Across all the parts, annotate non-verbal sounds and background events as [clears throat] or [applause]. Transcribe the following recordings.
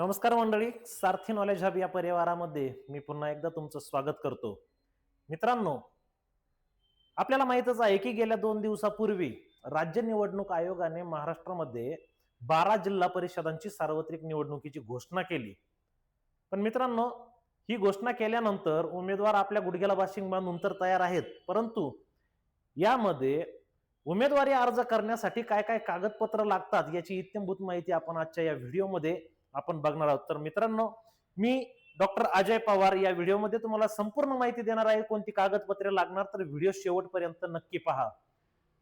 नमस्कार मंडळी सारथी knowledge hub या परिवारामध्ये मी पुन्हा एकदा तुमचं स्वागत करतो. मित्रांनो आपल्याला माहितच आहे की गेल्या दोन दिवसापूर्वी राज्य निवडणूक आयोगाने महाराष्ट्रामध्ये बारा जिल्हा परिषदांची सार्वत्रिक निवडणुकीची घोषणा केली. पण मित्रांनो ही घोषणा केल्यानंतर उमेदवार आपल्या गुडघ्याला बाशिंग बांधून तर तयार आहेत परंतु यामध्ये उमेदवारी अर्ज करण्यासाठी काय काय कागदपत्र लागतात याची इत्यंभूत माहिती आपण आजच्या या व्हिडिओमध्ये आपण बघणार आहोत. तर मित्रांनो मी डॉक्टर अजय पवार या व्हिडिओमध्ये तुम्हाला संपूर्ण माहिती देणार आहे. कोणती कागदपत्रे लागणार तर व्हिडिओ शेवटपर्यंत नक्की पहा.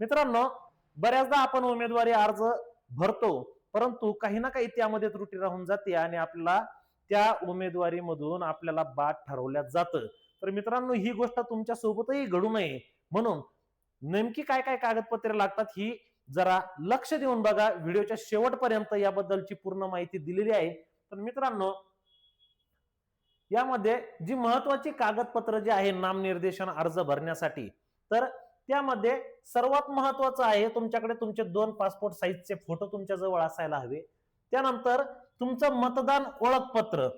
मित्रांनो बऱ्याचदा आपण उमेदवारी अर्ज भरतो परंतु काही ना काही त्यामध्ये त्रुटी राहून जाते आणि आपल्याला त्या उमेदवारीमधून आपल्याला बाद ठरवल्या जातं. तर मित्रांनो ही गोष्ट तुमच्या सोबतही घडू नये. म्हणून नेमकी काय काय कागदपत्रे लागतात ही जरा लक्ष देऊन बघा. व्हिडिओच्या शेवटपर्यंत याबद्दलची पूर्ण माहिती दिलेली आहे. तर मित्रांनो यामध्ये जी महत्वाची कागदपत्र जे आहे नामनिर्देशन अर्ज भरण्यासाठी तर त्यामध्ये सर्वात महत्वाचं आहे तुमच्याकडे तुमचे दोन पासपोर्ट साईजचे फोटो तुमच्या जवळ असायला हवे. त्यानंतर तुमचं मतदान ओळखपत्र.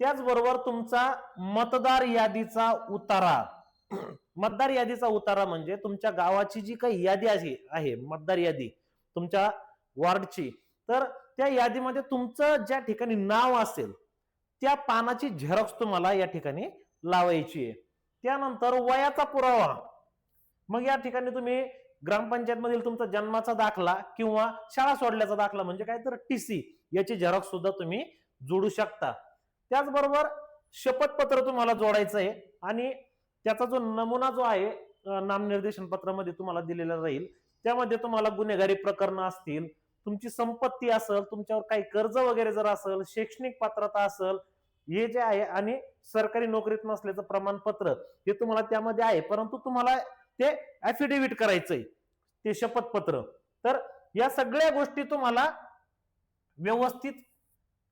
त्याचबरोबर तुमचा मतदार यादीचा उतारा. मतदार यादीचा उतारा म्हणजे तुमच्या गावाची जी काही यादी आहे आहे मतदार यादी तुमच्या वॉर्डची तर त्या यादीमध्ये तुमचं ज्या ठिकाणी नाव असेल त्या पानाची झेरॉक्स तुम्हाला या ठिकाणी लावायची आहे. त्यानंतर वयाचा पुरावा. मग या ठिकाणी तुम्ही ग्रामपंचायत मधील तुमचा जन्माचा दाखला किंवा शाळा सोडल्याचा दाखला म्हणजे काय तर टीसी याची झेरॉक्स सुद्धा तुम्ही जोडू शकता. त्याचबरोबर शपथपत्र तुम्हाला जोडायचं आहे आणि त्याचा जो नमुना जो आहे नामनिर्देशन पत्रामध्ये तुम्हाला दिलेला राहील. त्यामध्ये तुम्हाला गुन्हेगारी प्रकरणं असतील तुमची संपत्ती असेल तुमच्यावर काही कर्ज वगैरे जर असेल शैक्षणिक पात्रता असेल हे जे आहे आणि सरकारी नोकरीत नसल्याचं प्रमाणपत्र हे तुम्हाला त्यामध्ये आहे. परंतु तुम्हाला ते ऍफिडेव्हिट करायचंय ते शपथपत्र. तर या सगळ्या गोष्टी तुम्हाला व्यवस्थित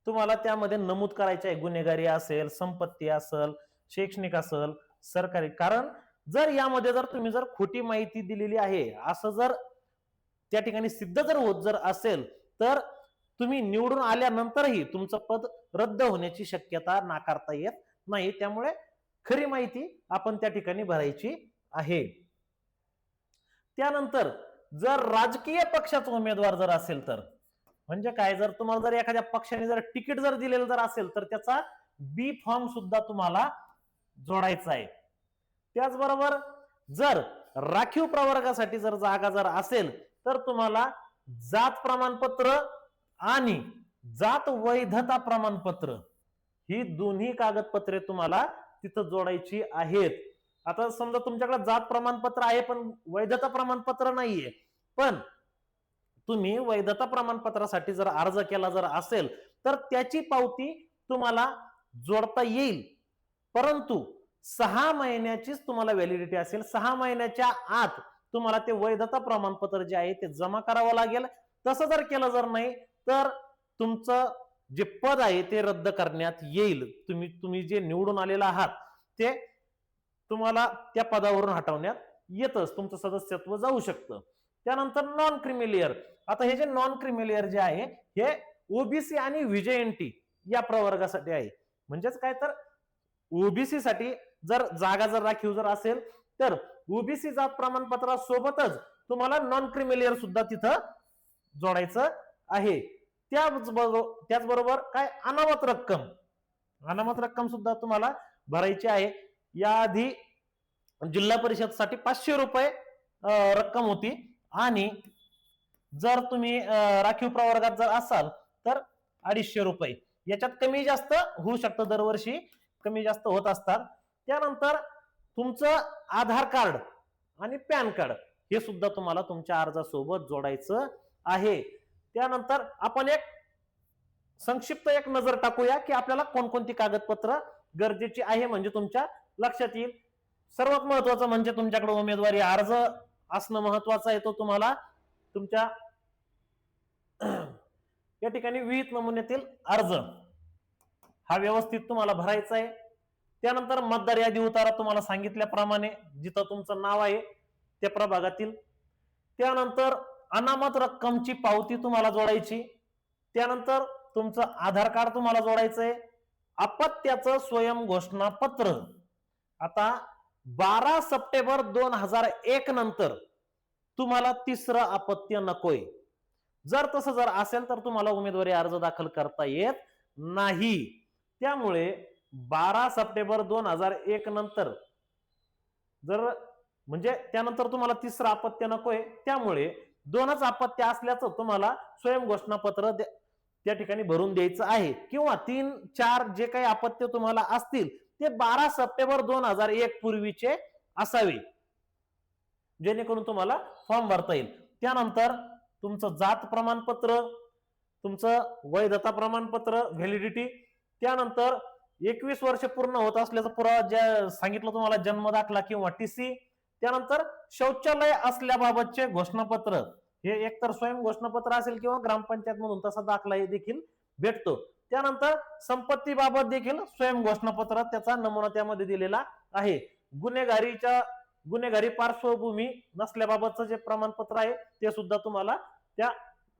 तुम्हाला त्यामध्ये नमूद करायचे आहे. गुन्हेगारी असेल संपत्ती असेल शैक्षणिक असेल सरकारी. कारण जर यामध्ये जर तुम्ही जर खोटी माहिती दिलेली आहे असं जर त्या ठिकाणी सिद्ध जर होत जर असेल तर तुम्ही निवडून आल्यानंतरही तुमचं पद रद्द होण्याची शक्यता नाकारता येत नाही. त्यामुळे खरी माहिती आपण त्या ठिकाणी भरायची आहे. त्यानंतर जर राजकीय पक्षाचा उमेदवार जर असेल तर म्हणजे काय? जर तुम्हाला जर एखाद्या पक्षाने जर तिकीट जर दिलेलं जर असेल तर त्याचा बी फॉर्म सुद्धा तुम्हाला जोडायचा आहे. त्याचबरोबर जर राखीव प्रवर्गासाठी जर जागा जर असेल तर तुम्हाला जात प्रमाणपत्र आणि जात वैधता प्रमाणपत्र ही दोन्ही कागदपत्रे तुम्हाला तिथं जोडायची आहेत. आता समजा तुमच्याकडे जात प्रमाणपत्र आहे पण वैधता प्रमाणपत्र नाहीये. पण तुम्ही वैधता प्रमाणपत्रासाठी जर अर्ज केला जर असेल तर त्याची पावती तुम्हाला जोडता येईल. परंतु सहा महिन्याचीच तुम्हाला व्हॅलिडिटी असेल सहा महिन्याच्या आत तुम्हाला ते वैधता प्रमाणपत्र जे आहे ते जमा करावं लागेल. तसं जर केलं जर नाही तर तुमचं जे पद आहे ते रद्द करण्यात येईल. तुम्ही तुम्ही जे निवडून आलेला आहात ते तुम्हाला त्या पदावरून हटवण्यात येतच. तुमचं सदस्यत्व जाऊ शकतं. त्यानंतर नॉन क्रिमिलियर आता हे जे नॉन क्रिमिलियर जे आहे हे ओबीसी आणि व्हीजेएनटी या प्रवर्गासाठी आहे. म्हणजेच काय तर ओबीसी साठी जर जागा जर राखीव जर असेल तर ओबीसी जात प्रमाणपत्रासोबतच तुम्हाला नॉन क्रिमिलियर सुद्धा तिथं जोडायचं आहे. त्याचबरोबर त्याचबरोबर काय? अनामत रक्कम. अनामत रक्कम सुद्धा तुम्हाला भरायची आहे. याआधी जिल्हा परिषदसाठी पाचशे रुपये रक्कम होती. आणि जर तुम्ही राखीव प्रवर्गात जर असाल तर अडीचशे रुपये. याच्यात कमी जास्त होऊ शकतं दरवर्षी. कमी जास्त होत असतात. त्यानंतर तुमचं आधार कार्ड आणि पॅन कार्ड हे सुद्धा तुम्हाला तुमच्या अर्जासोबत जोडायचं आहे. त्यानंतर आपण एक संक्षिप्त एक नजर टाकूया की आपल्याला कोणकोणती कागदपत्र गरजेची आहे म्हणजे तुमच्या लक्षात येईल. सर्वात महत्वाचं म्हणजे तुमच्याकडे उमेदवारी अर्ज असणं महत्वाचं आहे. तो तुम्हाला तुमच्या [clears throat] या ठिकाणी विहित नमुन्यातील अर्ज हा व्यवस्थित तुम्हाला भरायचा आहे. त्यानंतर मतदार यादी उतारा तुम्हाला सांगितल्याप्रमाणे जिथं तुमचं नाव आहे त्या प्रभागातील. त्यानंतर अनामत रक्कमची पावती तुम्हाला जोडायची. त्यानंतर तुमचं आधार कार्ड तुम्हाला जोडायचं आहे अपत्याचं स्वयं घोषणापत्र आता बारा सप्टेंबर दोन हजार एक नंतर तुम्हाला तिसरं अपत्य नकोय. जर तसं जर असेल तर तुम्हाला उमेदवारी अर्ज दाखल करता येत नाही. त्यामुळे बारा सप्टेंबर दोन हजार एक नंतर जर म्हणजे त्यानंतर तुम्हाला तिसरं अपत्य नकोय त्यामुळे दोनच अपत्य असल्याचं तुम्हाला स्वयं घोषणापत्र त्या ठिकाणी भरून द्यायचं आहे. किंवा तीन चार जे काही अपत्य तुम्हाला असतील ते बारा सप्टेंबर दोन हजार एक पूर्वीचे असावे. जेणेकरून तुम्हाला फॉर्म भरता येईल. त्यानंतर तुमचं जात प्रमाणपत्र तुमचं वैधता प्रमाणपत्र व्हॅलिडिटी त्यानंतर एकवीस वर्ष पूर्ण होत असल्याचा पुरावा ज्या सांगितलं तुम्हाला जन्म दाखला किंवा टीसी त्यानंतर शौचालय असल्याबाबतचे घोषणापत्र. हे एकतर स्वयं घोषणापत्र असेल किंवा ग्रामपंचायत मधून तसा दाखला हे देखील भेटतो. त्यानंतर संपत्तीबाबत देखील स्वयं घोषणापत्र त्याचा नमुना त्यामध्ये दिलेला आहे. गुन्हेगारीच्या गुन्हेगारी पार्श्वभूमी नसल्याबाबतचं जे प्रमाणपत्र आहे ते सुद्धा तुम्हाला त्या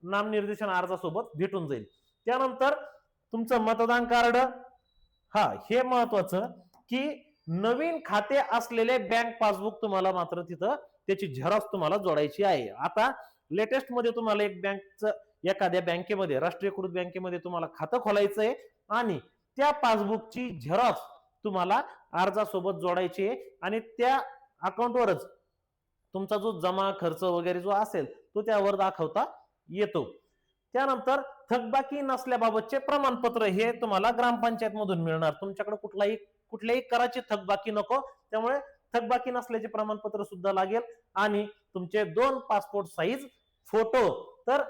नामनिर्देशन अर्जासोबत भेटून जाईल. त्यानंतर तुमचं मतदान कार्ड? हा हे महत्वाचं की नवीन खाते असलेले बँक पासबुक तुम्हाला मात्र तिथं त्याची झेरॉक्स तुम्हाला जोडायची आहे. आता लेटेस्टमध्ये तुम्हाला एक बँकचं एखाद्या बँकेमध्ये राष्ट्रीयकृत बँकेमध्ये तुम्हाला खातं खोलायचं आहे आणि त्या पासबुकची झेरॉक्स तुम्हाला अर्जासोबत जोडायची आहे आणि त्या अकाउंटवरच तुमचा जो जमा खर्च वगैरे जो असेल तो त्यावर दाखवता येतो. त्यानंतर थकबाकी नसल्याबाबतचे प्रमाणपत्र हे तुम्हाला ग्रामपंचायत मधून मिळणार. तुमच्याकडे कुठलाही कुठल्याही कराची थकबाकी नको. त्यामुळे थकबाकी नसल्याचे प्रमाणपत्र सुद्धा लागेल. आणि तुमचे दोन पासपोर्ट साईज फोटो. तर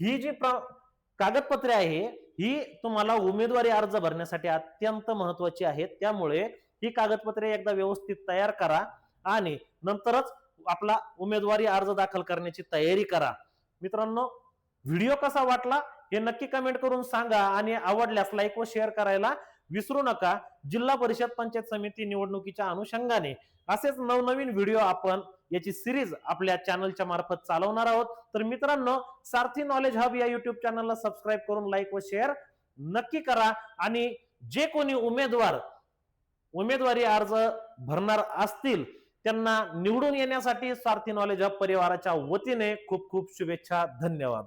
ही जी प्र- कागदपत्रे आहे ही तुम्हाला उमेदवारी अर्ज भरण्यासाठी अत्यंत महत्वाची आहेत. त्यामुळे ही कागदपत्रे एकदा व्यवस्थित तयार करा आणि नंतरच आपला उमेदवारी अर्ज दाखल करण्याची तयारी करा. मित्रांनो व्हिडिओ कसा वाटला हे नक्की कमेंट करून सांगा आणि आवडल्यास लाईक व शेअर करायला विसरू नका. जिल्हा परिषद पंचायत समिती निवडणुकीच्या अनुषंगाने असेच नवनवीन व्हिडिओ आपण याची सिरीज आपल्या चॅनलच्या मार्फत चालवणार आहोत. तर मित्रांनो सारथी नॉलेज हब या युट्यूब चॅनलला सबस्क्राईब करून लाईक व शेअर नक्की करा. आणि जे कोणी उमेदवार उमेदवारी अर्ज भरणार असतील त्यांना निवडून येण्यासाठी सारथी नॉलेज हब परिवाराच्या वतीने खूप खूप शुभेच्छा धन्यवाद.